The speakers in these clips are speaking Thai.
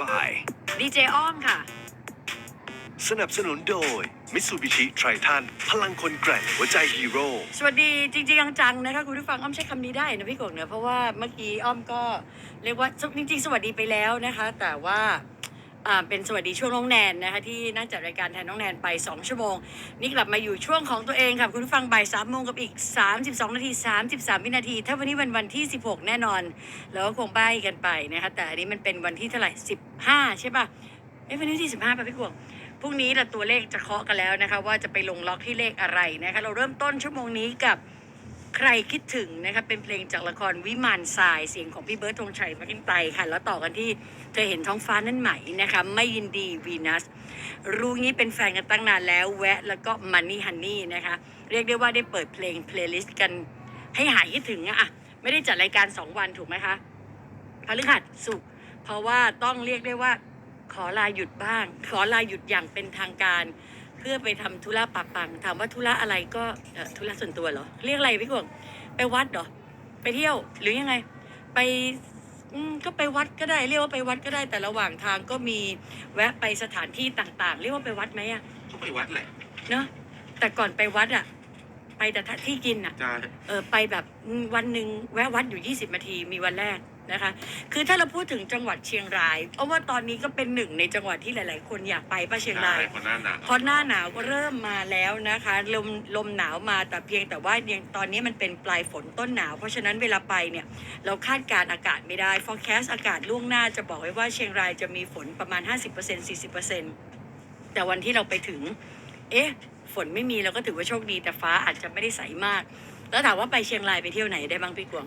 บายดีเจอ้อมค่ะ สนับสนุนโดย Mitsubishi Triton พลังคนแกร่งหัวใจฮีโร่ สวัสดีจริงๆจังๆนะคะคุณผู้ฟังอ้อมใช้คำนี้ได้นะพี่กบเนอะเพราะว่าเมื่อกี้อ้อมก็เรียกว่าจริง ๆ สวัสดีไปแล้วนะคะ แต่ว่าอ่า เป็นสวัสดีช่วงน้องแนนนะคะที่นั่งจัดรายการแทนน้องแนนไป 2 ชั่วโมง นี่กลับมาอยู่ช่วงของตัวเองค่ะ คุณฟังบ่ายสามโมงกับอีก 32 นาที 33 วินาที ถ้าวันนี้วันวันที่ 16 แน่นอน แล้วก็คงใบ้กันไปนะคะแต่อันนี้มันเป็นวันที่เท่าไหร่ 15 ใช่ป่ะเอ้วันนี้ที่ 15ป่ะพี่กวงพรุ่งนี้เราตัวเลขจะเคาะกันแล้วนะคะว่าจะไปลงล็อกที่เลขอะไรนะคะเราเริ่มต้นชั่วโมงนี้กับ ใครคิดถึงนะคะเป็นเพลงจากละครวิมานทรายเสียงของพี่เบิร์ดธงชัยพักินไตค่ะ แล้วต่อกันที่เธอเห็นท้องฟ้านั่นไหมนะคะไม่ยินดีวีนัสรู้งี้เป็นแฟนกันตั้งนานแล้วแวะแล้วก็มันนี่ฮันนี่นะคะเรียกได้ว่าได้เปิดเพลงเพลย์ลิสต์กันให้หายคิดถึงอะไม่ได้จัดรายการ 2 วันถูกไหมคะพฤหัสสุกร์เพราะว่าต้องเรียกได้ว่าขอลาหยุดบ้าง ขอลาหยุดอย่างเป็นทางการ เพื่อไปทำธุระปักปัง ถามว่าธุระอะไรก็เอ่อธุระส่วนตัวเหรอ เรียกอะไรพี่กวงไปวัดเหรอ ไปเที่ยวหรือยังไง ไปอืมก็ไปวัดก็ได้ เรียกว่าไปวัดก็ได้ แต่ระหว่างทางก็มีแวะไปสถานที่ต่าง ๆ เรียกว่าไปวัดไหมอะก็ไปวัดแหละเนาะแต่ก่อนไปวัดอะไปแต่ที่กินอะจะเออไปแบบอืมวันหนึ่งแวะวัดอยู่20นาทีมีวันแรก นะคะ คือถ้าเราพูดถึงจังหวัดเชียงรายเพราะว่าตอนนี้ก็เป็นหนึ่งในจังหวัดที่หลาย ๆ คนอยากไปป้าเชียงรายคนหน้าหนาวเพราะหน้าหนาวก็เริ่มมาแล้วนะคะลมลมหนาวมาแต่เพียงแต่ว่ายังตอนนี้มันเป็นปลายฝนต้นหนาว เพราะฉะนั้นเวลาไปเนี่ยเราคาดการณ์อากาศไม่ได้ forecast อากาศล่วงหน้าจะบอกไว้ว่าเชียงรายจะมีฝนประมาณ 50% 40%แต่วันที่เราไปถึง เอ๊ะ ฝนไม่มีเราก็ถือว่าโชคดีแต่ฟ้าอาจจะไม่ได้ใสมาก แล้วถามว่าไปเชียงรายไปเที่ยวไหนได้บ้างพี่กวง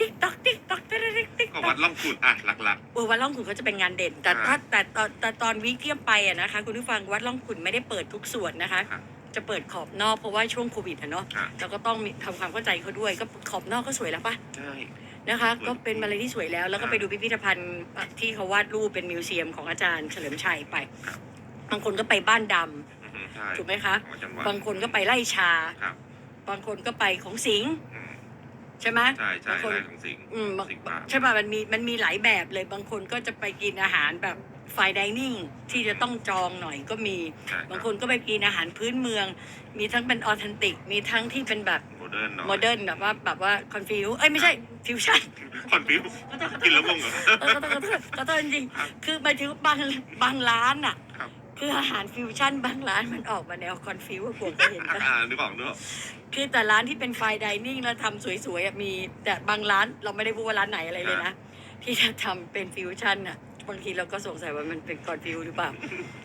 ติ๊กตอกติ๊กตอกติ๊กติ๊กติ๊กก็ตวัอกดล่องขุดอะหลัก เออวัดล่องขุนเขาจะเป็นงานเด่น แต่ครัถ้าบแต่ตอนแต่ตอนวิกที่ไปอะนะคะ คุณผู้ฟังวัดล่องขุนไม่ได้เปิดทุกส่วนนะคะ ครับจะเปิดขอบนอกเพราะว่าช่วงโควิดอะเนาะครับ เราก็ต้องมีทำความเข้าใจเขาด้วย ก็ขอบนอกก็สวยแล้วปะๆ ใช่ นะคะ สวย ก็เป็นอะไรที่สวยแล้ว แล้วก็ครับไปดูพิพิธภัณฑ์ที่เขาวาดรูปเป็นมิวเซียมของอาจารย์เฉลิมชัยไปครับบางคนก็ไปบ้านดำอือฮึใช่ถูกไหมคะ ของจังหวัดบางคนก็ไปไล่ชา ครับ บางคนก็ไปของสิงห์อืม ใช่ไหมใช่ใช่บางคนไร่ของสิงห์อืมบางสิงห์ป่า ใช่ป่ะมันมีมันมีหลายแบบเลยบางคนก็จะไปกินอาหารแบบไฟดิเนิ่งที่จะต้องจองหน่อยก็มี ใช่บางคนก็ไปกินอาหารพื้นเมือง มีทั้งเป็นออเทนติก มีทั้งที่เป็นแบบโมเดิร์นหน่อยโมเดิร์นแบบว่าแบบว่าคอนฟิวเอ้ยไม่ใช่ฟิวชั่นคอนฟิวกินแล้วงงเหรอเออขอโทษขอโทษขอโทษจริงครับๆคือหมายถึงบางบางร้านอะ ครับ คืออาหารฟิวชั่นบางร้านมันออกมาแนวคอนฟิวกลัวเคยเห็นอ่าปะอ่านึกออกนึกออกคือแต่ร้านที่เป็นไฟดิเนิ่งแล้วทำสวยๆอะมี แต่บางร้านเราไม่ได้พูดว่าร้านไหนอะไรเลยนะ ที่จะทำเป็นฟิวชั่นอะบางทีเราก็สงสัยว่ามันเป็นคอนฟิวหรือเปล่า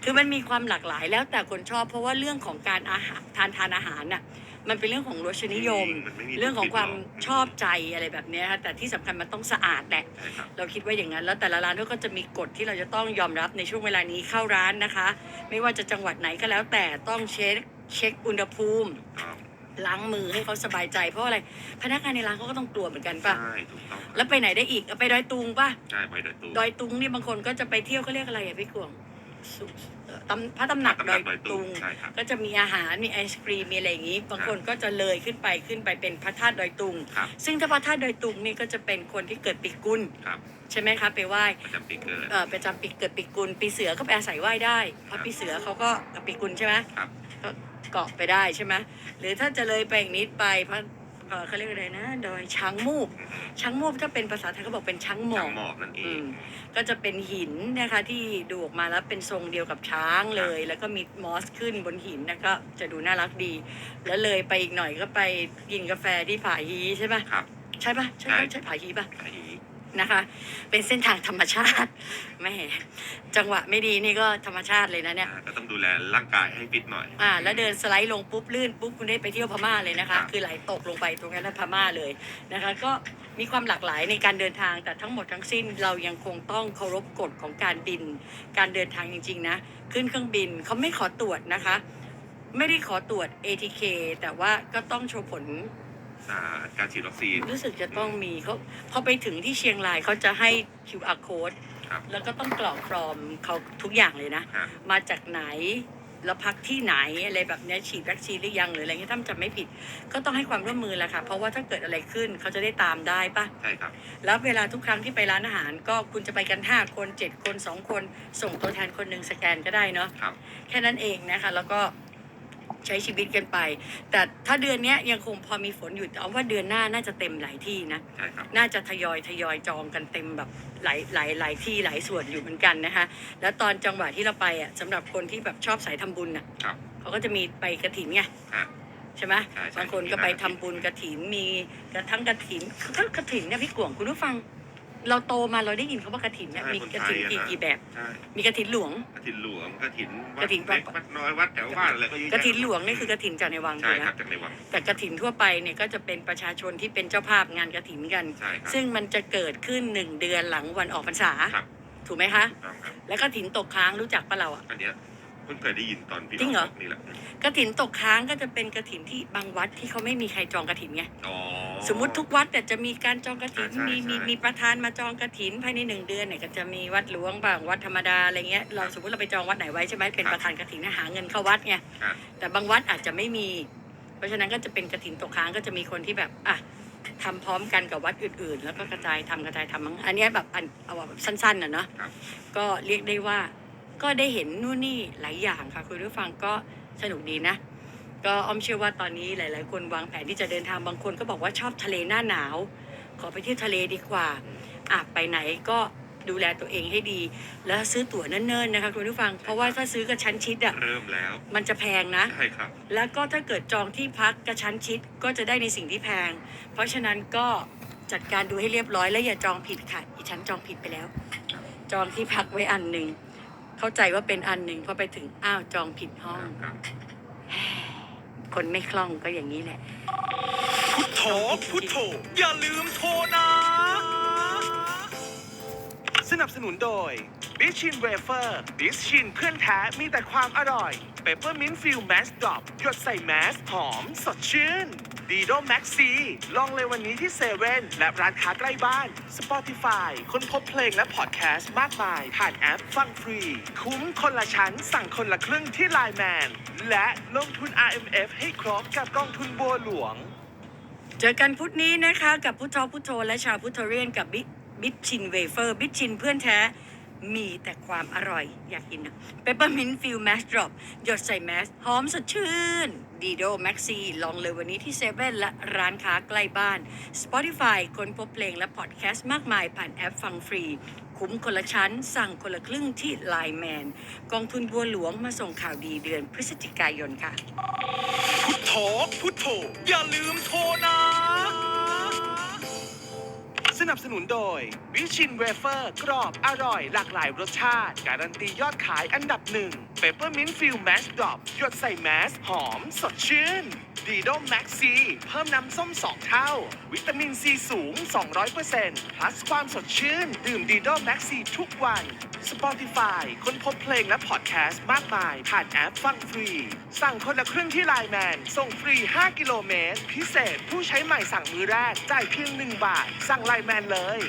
คือมันมีความหลากหลายแล้วแต่คนชอบเพราะว่าเรื่องของการอาหารทานทานอาหารน่ะ มันเป็นเรื่องของรสนิยมมันไม่มีเรื่องของความผิดหรกชอบใจอะไรแบบเนี้ยค่ะแต่ที่สำคัญมันต้องสะอาดแหละใช่ครับเราคิดว่าอย่างนั้น แล้วแต่ละร้านเขาก็จะมีกฎที่เราจะต้องยอมรับในช่วงเวลานี้เข้าร้านนะคะ ไม่ว่าจะจังหวัดไหนก็แล้วแต่ต้องเช็คเช็คอุณหภูมิถูกต้องล้างมือให้เขาสบายใจเพราะอะไรพนักงานในร้านเขาก็ต้องกลัวเหมือนกันป่ะใช่ถูกต้องแล้วไปไหนได้อีกเอาไปดอยตุงป่ะใช่ไปโดยตัวดอยตุงนี่บางคนก็จะไปเที่ยวเขาเรียกอะไรอะพี่กวงสุเอ่อตำ พระตำหนักดอยตุงใช่ครับก็จะมีอาหารมีไอศครีมมีอะไรอย่างนี้ บางคนก็จะเลยขึ้นไปขึ้นไปเป็นพระธาตุดอยตุงครับซึ่งถ้าพระธาตุดอยตุงนี่ก็จะเป็นคนที่เกิดปีกุลครับใช่ไหมคะไปไหว้ประจำปีเกิดเอ่อประจำปีเกิดปีกุลปีเสือก็ไปอาศัยไหว้ได้เพราะปีเสือเขาก็ปีกุลใช่ไหมครับก็เกาะไปได้ใช่ไหมหรือถ้าจะเลยไปอีกนิดไปพระ เอ่อเขาเรียกอะไรนะดอยช้างมูกอือฮึช้างมูกถ้าเป็นภาษาไทยเขาบอกเป็นช้างหมอทากงหมอกนั่นเออืง มก็จะเป็นหินนะคะที่ดูออกมาแล้วเป็นทรงเดียวกับช้างเลย แล้วก็มีมอสขึ้นบนหินนะก็จะดูน่ารักดี แล้วเลยไปอีกหน่อยก็ไปกินกาแฟที่ผาฮีใช่ปะครับ ใช่ปะใช่ใช่ปะใช่ผาฮีปะ ไอ้ นะคะ เป็นเส้นทางธรรมชาติแม่จังหวะไม่ดีนี่ก็ธรรมชาติเลยนะเนี่ย อ่าก็ต้องดูแลร่างกายให้ฟิตหน่อย อ่าแล้วเดินสไลด์ลงปุ๊บลื่นปุ๊บคุณได้ไปเที่ยวพม่าเลยนะคะ ครับคือไหลตกลงไปตรงนั้นนะพม่าเลยนะคะ ก็มีความหลากหลายในการเดินทางแต่ทั้งหมดทั้งสิ้นเรายังคงต้องเคารพกฎของการบิน การเดินทางจริง ๆ นะ ขึ้นเครื่องบินเขาไม่ขอตรวจนะคะ ไม่ได้ขอตรวจ ATK แต่ว่าก็ต้องโชว์ผลอ่า การฉีดวัคซีน รู้สึกจะต้องมีเขาพอไปถึงที่เชียงรายเขาจะให้ QR code ครับแล้วก็ต้องกรอกฟอร์มเขาทุกอย่างเลยนะ ฮะ มาจากไหนแล้วพักที่ไหนอะไรแบบเนี้ยฉีดวัคซีนหรือยังหรืออะไรเงี้ยถ้าจำไม่ผิด ก็ต้องให้ความร่วมมือแหละค่ะ เพราะว่าถ้าเกิดอะไรขึ้นเขาจะได้ตามได้ปะ ใช่ครับ แล้วเวลาทุกครั้งที่ไปร้านอาหาร ก็คุณจะไปกันห้าคนเจ็ดคนสองคน ส่งตัวแทนคนหนึ่งสแกนก็ได้เนาะครับ แค่นั้นเองนะคะ แล้วก็ ใช้ชีวิตกันไป แต่ถ้าเดือนเนี้ยยังคงพอมีฝนอยู่แต่เอาว่าเดือนหน้าน่าจะเต็มหลายที่นะ ใช่ครับ น่าจะทยอยทยอยจองกันเต็มแบบหลายหลายหลายที่หลายส่วนอยู่เหมือนกันนะคะ แล้วตอนจังหวะที่เราไปอะสำหรับคนที่แบบชอบสายทำบุญอะครับ เขาก็จะมีไปกระถินไง ฮะ ใช่ไหมใช่ใช่บางคนก็ไปทำบุญกระถินมีกระทั่งกระถินก็กระถินเนี่ยพี่กวงคุณผู้ฟัง เราโตมาเราได้ยินคำว่ากระถินเนี่ยใช่มีคนกระไทถิยนอะกี่นะกี่แบบ ใช่มีกระถินหลวงกระถินหลวงกระถินวักดฐินเล็กวัดน้อยวัดแถวบ้านอะไรก็เยอะแยะกระถินหลวงนี่คือกระถินจากในวังใช่ถูกไหมครับจากในวังแต่กระถินทั่วไปเนี่ยก็จะเป็นประชาชนที่เป็นเจ้าภาพงานกระถินกัน ใช่ครับซึ่งมันจะเกิดขึ้นหนึ่งเดือนหลังวันออกพรรษา ครับถูกไหมคะ ถูกต้องครับ แล้วก็ถินตกค้างรู้จักปะเราอะอันเนี้ย เพิ่งเคยได้ยินตอนพี่จริงเหรอน้บกนี่แหละกระถินตกค้างก็จะเป็นกระถินที่บางวัดที่เขาไม่มีใครจองกระถินไง อ๋อ สมมุติทุกวัดแต่ยจะมีการจองกระถินใช่ใช่มีมีใช่ มีประธานมาจองกระถินภายในหนึ่งเดือนเนี่ยก็จะมีวัดหลวงบางวัดธรรมดาอะไรเงี้ย เราสมมติเราไปจองวัดไหนไว้ใช่ไหมเป็นประธานกระถินหาเงินเข้าวัดไง อะแต่บางวัดอาจจะไม่มี เพราะฉะนั้นก็จะเป็นกระถินตกค้างก็จะมีคนที่แบบอะทำพร้อมกันกับวัดอื่น ๆ แล้วก็กระจายทำกระจายทำมั้งอันเนี้ยแบบอันเอาแบบสั้นๆน่ะเนาะครับ ก็เรียกได้ว่า ก็ได้เห็นนู่นนี่หลายอย่างค่ะ คุณผู้ฟังก็สนุกดีนะ ก็อ้อมเชื่อว่าตอนนี้หลาย ๆ คนวางแผนที่จะเดินทางบางคนก็บอกว่าชอบทะเลหน้าหนาว ขอไปเที่ยวทะเลดีกว่าอะไปไหนก็ดูแลตัวเองให้ดี แล้วซื้อตั๋วเนิ่นๆนะคะคุณผู้ฟัง เพราะว่าถ้าซื้อกระชั้นชิดอะเริ่มแล้ว มันจะแพงนะ ใช่ครับ แล้วก็ถ้าเกิดจองที่พักกระชั้นชิดก็จะได้ในสิ่งที่แพง เพราะฉะนั้นก็จัดการดูให้เรียบร้อย และอย่าจองผิดค่ะอีฉันจองผิดไปแล้ว จองที่พักไว้อันหนึ่ง เข้าใจว่าเป็นอันหนึ่งพอไปถึงอ้าวจองผิดห้องครับคนไม่คล่องก็อย่างนี้แหละ พุทโธพุทโธอย่าลืมโทรนะส นับสนุนโดยบิชินเวเฟอร์บิชินเพื่อนแท้มีแต่ความอร่อยเปเปอร์มินต์ฟิลแมสดรอปหยดใส่แมสหอมสดชื่นดีโดแม็กซีลองเลยวันนี้ที่เซเว่นและร้านค้าใกล้บ้าน Spotify ค้นพบเพลงและพอดแคสต์มากมาย ผ่านแอปฟังฟรี คุ้มคนละชั้น สั่งคนละครึ่งที่ไลน์แมนและลงทุน RMF ให้ครบกับกองทุนบัวหลวง เจอกันพุธนี้นะคะ กับพุทโธพุทโธและชาวพุทโธเรียนกับบิ๊ บิชชินเวเฟอร์บิชชินเพื่อนแท้มีแต่ความอร่อยอยากกินนะเปปเปอร์มินต์ฟิลแมสดรอปหยดใส่แมสหอมสดชื่นดีโดแม็กซีลองเลยวันนี้ที่เซเว่นและร้านค้าใกล้บ้าน Spotify คนพบเพลงและพอดแคสต์มากมายผ่านแอปฟังฟรี คุ้มคนละชั้น สั่งคนละครึ่งที่ไลน์แมนกองทุนบัวหลวงมาส่งข่าวดีเดือนพฤศจิกายนค่ะ พุทโธพุทโธอย่าลืมโทรนะ นับสนุนโดย วิชินเวเฟอร์ กรอบอร่อย หลากหลายรสชาติ การันตียอดขายอันดับหนึ่งเปเปอร์มินต์ฟิลแมสดรอปหยดใส่แมสหอมสดชื่น ดีโดแม็กซีเพิ่มน้ำส้ม 2 เท่า วิตามินซีสูง 200%พลัสความสดชื่น ดื่มดีโดแม็กซีทุกวัน Spotify ค้นพบเพลงและพอดแคสต์มากมาย ผ่านแอปฟังฟรี สั่งคนละครึ่งที่ไลน์แมน ส่งฟรี 5 กิโลเมตร พิเศษผู้ใช้ใหม่สั่งมือแรก จ่ายเพียง 1 บาท สั่งไลน์แมนเลย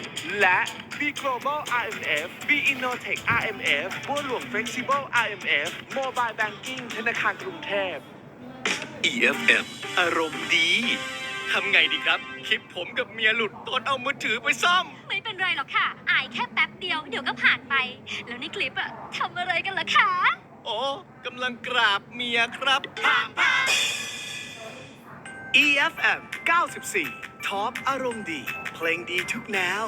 และ B Global RMF B Innotech RMF บัวหลวง Flexible RMF Mobile Banking ธนาคารกรุงเทพ EFM อารมณ์ดีทำไงดีครับ คลิปผมกับเมียหลุดตอนเอามือถือไปซ่อม ไม่เป็นไรหรอกค่ะ อายแค่แป๊บเดียวเดี๋ยวก็ผ่านไป แล้วในคลิปอะทำอะไรกันล่ะคะโอ้กำลังกราบเมียครับ EFM 94 ท็อปอารมณ์ดี เพลงดีทุกแนว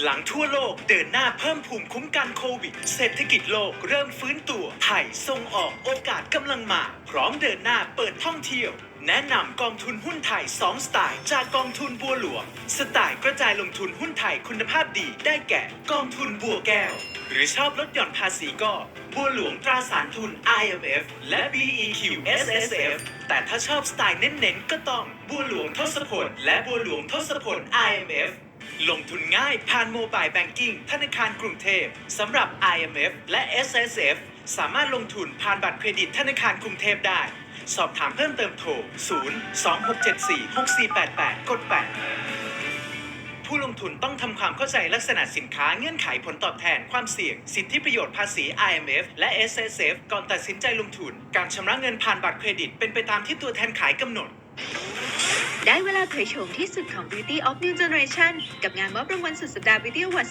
หลังทั่วโลกเดินหน้าเพิ่มภูมิคุ้มกันโควิด เศรษฐกิจโลกเริ่มฟื้นตัว ไทยส่งออกโอกาสกำลังมา พร้อมเดินหน้าเปิดท่องเที่ยว แนะนำกองทุนหุ้นไทย 2 สไตล์ จากกองทุนบัวหลวง สไตล์กระจายลงทุนหุ้นไทยคุณภาพดีได้แก่กองทุนบัวแก้ว หรือชอบลดหย่อนภาษีก็ บัวหลวงตราสารทุน IMF และ BEQ SSF แต่ถ้าชอบสไตล์เน้นๆก็ต้องบัวหลวงทศพลและบัวหลวงทศพล IMF ลงทุนง่ายผ่านโมบายแบงกิ้งธนาคารกรุงเทพสำหรับ IMF และ SSF สามารถลงทุนผ่านบัตรเครดิตธนาคารกรุงเทพได้ สอบถามเพิ่มเติมโทร 0 2 6 7 4 6 4 8 8 กด 8 ผู้ลงทุนต้องทำความเข้าใจลักษณะสินค้าเงื่อนไขผลตอบแทนความเสี่ยง สิทธิประโยชน์ภาษี IMF และ SSF ก่อนตัดสินใจลงทุน การชำระเงินผ่านบัตรเครดิตเป็นไปตามที่ตัวแทนขายกำหนด ได้เวลาเผยโฉมที่สุดของ Beauty of New Generation กับงานมอบรางวัลสุดสัปดาห์ Beauty Award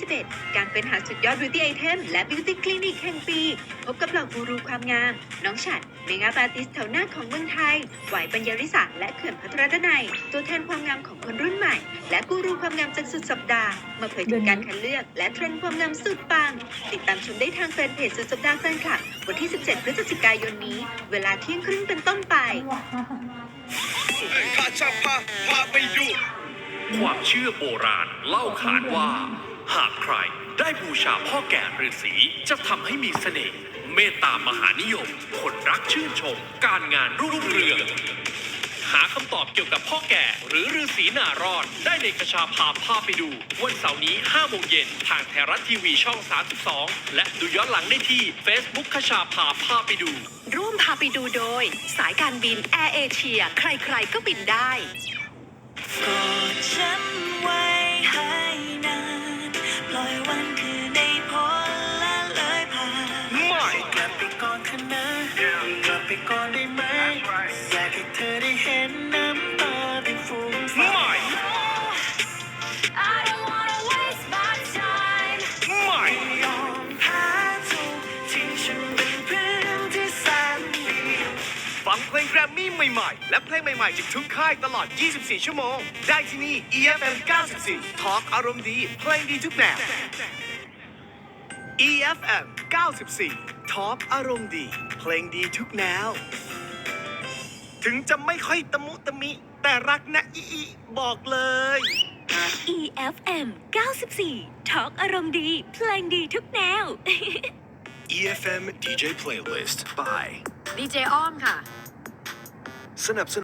2021 การเป็นหาสุดยอด Beauty Item และ Beauty Clinic แห่งปี พบกับเหล่ากูรูความงาม น้องฉัดเมกาบาติสแถวหน้าของเมืองไทยไหวปัญญาริสาและเขื่อนพัทรดนัย ตัวแทนความงามของคนรุ่นใหม่ และกูรูความงามจากสุดสัปดาห์ มาเผยถึงการคัดเลือก และเทรนด์ความงามสุดปัง ติดตามชมได้ทางแฟนเพจสุดสัปดาห์แฟนคลับวันที่ 17 พฤศจิกายนนี้ เวลาเที่ยงครึ่งเป็นต้นไป ข้าชาพาพาไปดูความเชื่อโบราณเล่าขานว่า หากใครได้บูชาพ่อแก่ฤาษีจะทำให้มีเสน่ห์เมตตามหานิยมคนรักชื่นชม การงานรุ่งเรือง หาคำตอบเกี่ยวกับพ่อแก่หรือฤาษีนารอด ได้ในกระชาพาพาไปดู วันเสาร์นี้5โมงเย็นทางไทยรัฐทีวีช่อง 32 และดูย้อนหลังได้ที่ Facebook คชาพาพาไปดู ร่วมพาไปดูโดย สายการบินแอร์เอเชีย ใครๆก็บินได้กอดฉันไว้ให้ ใหม่ๆ และเพลงใหม่ๆ จากทุกค่ายตลอด 24 ชั่วโมง ได้ที่นี่ EFM 94ทอล์กอารมณ์ดีเพลงดีทุกแนว EFM 94ทอล์กอารมณ์ดี เพลงดีทุกแนว ถึงจะไม่ค่อยตะมุตะมิ แต่รักนะอีอีบอกเลย EFM 94ทอล์กอารมณ์ดี เพลงดีทุกแนว EFM DJ Playlist by ดีเจอ้อมค่ะ สนับสนุน